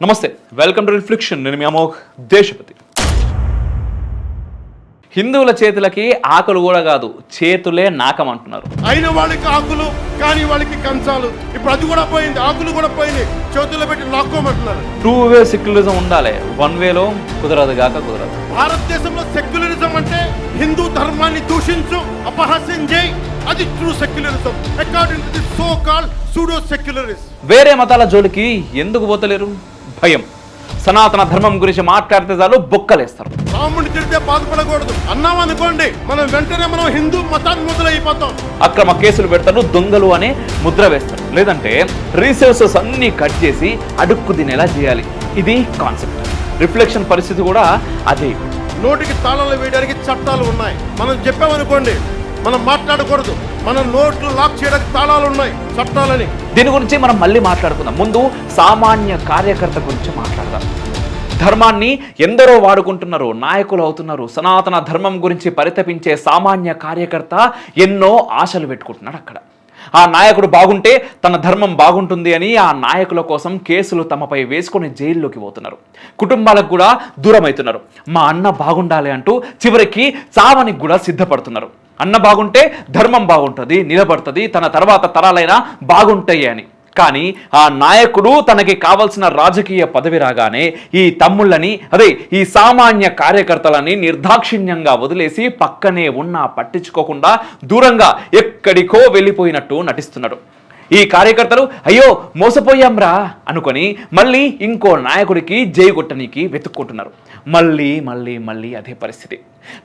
నమస్తే welcome to reflection నేను మీ అమోఘ్ దేశపతి. హిందువుల చేతులకి ఆకలి కూడా కాదు చేతులే నాకం అంటున్నారు. అయిన వాళ్ళకి ఆకులు కానీ వాళ్ళకి కంచాలు. ఇప్పుడు అది కూడా పోయింది ఆకులు కూడా పోయింది చేతుల్లో పెట్టి లాక్కోమంటున్నారు. టూ వే సెక్యులరిజం ఉండాలి. వన్ వేలో కుదరదు గాక కుదరదు. భారతదేశంలో సెక్యులరిజం అంటే హిందూ ధర్మాన్ని దూషించు అపహాస్యం చేయి. అది true secularism according to the so called pseudo secularism వేరే మతాల జోలికి ఎందుకు పోతలేరు? భయం. సనాతన ధర్మం గురించి మాట్లాడితే చాలు బొక్కలేస్తారు. రాముడిని తిడితే బాధపడకూడదు. అన్నాం అనుకోండి మనం వెంటనే మనం హిందూ మతాన్ని మొదలైపోతాం అక్రమ కేసులు పెడతారు దొంగలు అని ముద్ర వేస్తారు. లేదంటే రీసోర్సెస్ అన్ని కట్ చేసి అడుక్కు తినేలా చేయాలి. ఇది కాన్సెప్ట్ రిఫ్లెక్షన్ పరిస్థితి కూడా అదే. నోటికి తాళాలు వేయడానికి చట్టాలు ఉన్నాయి. మనం చెప్పామనుకోండి మనం మాట్లాడకూడదు. మన నోట్లు లాక్ చేయడానికి తాళాలు ఉన్నాయి చట్టాలని. దీని గురించి మనం మళ్ళీ మాట్లాడుకుందాం. ముందు సామాన్య కార్యకర్త గురించి మాట్లాడదాం. ధర్మాన్ని ఎందరో వాడుకుంటున్నారు నాయకులు అవుతున్నారు. సనాతన ధర్మం గురించి పరితపించే సామాన్య కార్యకర్త ఎన్నో ఆశలు పెట్టుకుంటున్నాడు అక్కడ. ఆ నాయకుడు బాగుంటే తన ధర్మం బాగుంటుంది అని ఆ నాయకుల కోసం కేసులు తమపై వేసుకొని జైల్లోకి పోతున్నారు. కుటుంబాలకు కూడా దూరం అవుతున్నారు మా అన్న బాగుండాలి అంటూ చివరికి చావనికి కూడా సిద్ధపడుతున్నారు. అన్న బాగుంటే ధర్మం బాగుంటుంది నిలబడుతుంది తన తర్వాత తరాలైనా బాగుంటాయి అని. కానీ ఆ నాయకుడు తనకి కావలసిన రాజకీయ పదవి రాగానే ఈ తమ్ముళ్ళని అదే ఈ సామాన్య కార్యకర్తలని నిర్దాక్షిణ్యంగా వదిలేసి పక్కనే ఉన్నా పట్టించుకోకుండా దూరంగా ఎక్కడికో వెళ్ళిపోయినట్టు నటిస్తున్నాడు. ఈ కార్యకర్తలు అయ్యో మోసపోయాంరా అనుకొని మళ్ళీ ఇంకో నాయకుడికి జై కొట్టనీకి వెతుక్కుంటున్నారు. మళ్ళీ మళ్ళీ మళ్ళీ అదే పరిస్థితి.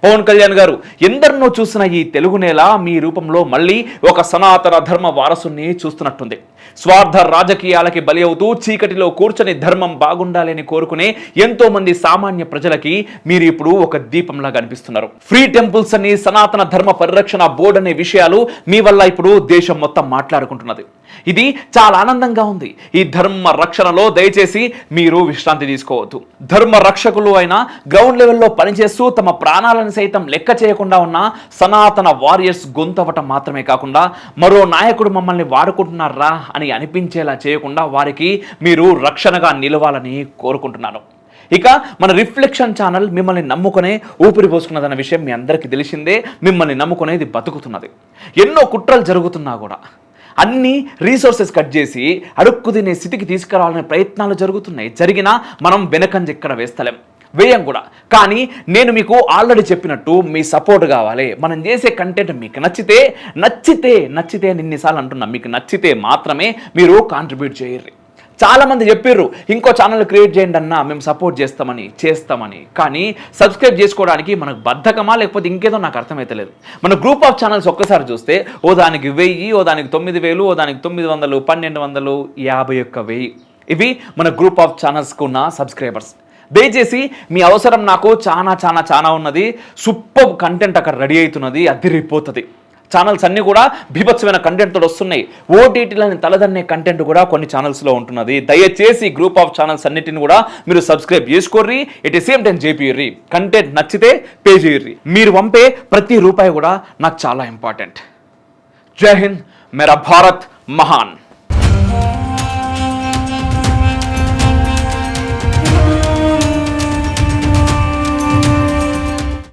పవన్ కళ్యాణ్ గారు ఎందరినో చూసిన ఈ తెలుగు నేల మీ రూపంలో మళ్ళీ ఒక సనాతన ధర్మ వారసుని చూస్తున్నట్టుంది. స్వార్థ రాజకీయాలకి బలి అవుతూ చీకటిలో కూర్చొని ధర్మం బాగుండాలని కోరుకునే ఎంతో మంది సామాన్య ప్రజలకి మీరు ఇప్పుడు ఒక దీపంలా కనిపిస్తున్నారు ఫ్రీ టెంపుల్స్ అని సనాతన ధర్మ పరిరక్షణ బోర్డు అనే విషయాలు మీ వల్ల ఇప్పుడు దేశం మొత్తం మాట్లాడుకుంటున్నది. ఇది చాలా ఆనందంగా ఉంది. ఈ ధర్మ రక్షణలో దయచేసి మీరు విశ్రాంతి తీసుకోవద్దు. ధర్మ రక్షకులు అయిన గ్రౌండ్ లెవెల్లో పనిచేస్తూ తమ ప్రాణాలను సైతం లెక్క చేయకుండా ఉన్న సనాతన వారియర్స్ గొంతవటం మాత్రమే కాకుండా మరో నాయకుడు మమ్మల్ని వాడుకుంటున్నారా అని అనిపించేలా చేయకుండా వారికి మీరు రక్షణగా నిలవాలని కోరుకుంటున్నాను. ఇక మన రిఫ్లెక్షన్ ఛానల్ మిమ్మల్ని నమ్ముకునే ఊపిరి పోసుకున్నదన్న విషయం మీ అందరికీ తెలిసిందే మిమ్మల్ని నమ్ముకునేది బతుకుతున్నది. ఎన్నో కుట్రలు జరుగుతున్నా కూడా అన్ని రీసోర్సెస్ కట్ చేసి అడుక్కు తినే స్థితికి తీసుకురావాలనే ప్రయత్నాలు జరుగుతున్నాయి. జరిగినా మనం వెనకంజ ఎక్కడ వేస్తలేం. వ్యయం కూడా. కానీ నేను మీకు ఆల్రెడీ చెప్పినట్టు మీ సపోర్ట్ కావాలి. మనం చేసే కంటెంట్ మీకు నచ్చితే నచ్చితే నచ్చితే నిన్నిసార్లు అంటున్నా మీకు నచ్చితే మాత్రమే మీరు కాంట్రిబ్యూట్ చేయర్రి. చాలామంది చెప్పారు ఇంకో ఛానల్ క్రియేట్ చేయండి అన్న మేము సపోర్ట్ చేస్తామని చేస్తామని. కానీ సబ్స్క్రైబ్ చేసుకోవడానికి మనకు బద్ధకమా లేకపోతే ఇంకేదో నాకు అర్థమైతలేదు మన గ్రూప్ ఆఫ్ ఛానల్స్ ఒక్కసారి చూస్తే ఓ దానికి వెయ్యి ఓ దానికి తొమ్మిది వేలు ఓ దానికి తొమ్మిది వందలు పన్నెండు వందలు యాభై ఒక్క వెయ్యి. ఇవి మన గ్రూప్ ఆఫ్ ఛానల్స్కు ఉన్న సబ్స్క్రైబర్స్ దయచేసి మీ అవసరం నాకు చాలా చాలా చాలా ఉన్నది. సూపర్ కంటెంట్ అక్కడ రెడీ అవుతున్నది అదిరిపోతుంది. ఛానల్స్ అన్నీ కూడా బీభత్సమైన కంటెంట్ వస్తున్నాయి. ఓటీటీలని తలదన్నే కంటెంట్ కూడా కొన్ని ఛానల్స్లో ఉంటున్నది. దయచేసి గ్రూప్ ఆఫ్ ఛానల్స్ అన్నిటిని కూడా మీరు సబ్స్క్రైబ్ చేసుకోర్రి. ఎట్ ది సేమ్ టైం చేపియర్రి కంటెంట్ నచ్చితే పే చేయర్రి మీరు పంపే ప్రతి రూపాయి కూడా నాకు చాలా ఇంపార్టెంట్ జై హింద్. మేరా భారత్ మహాన్.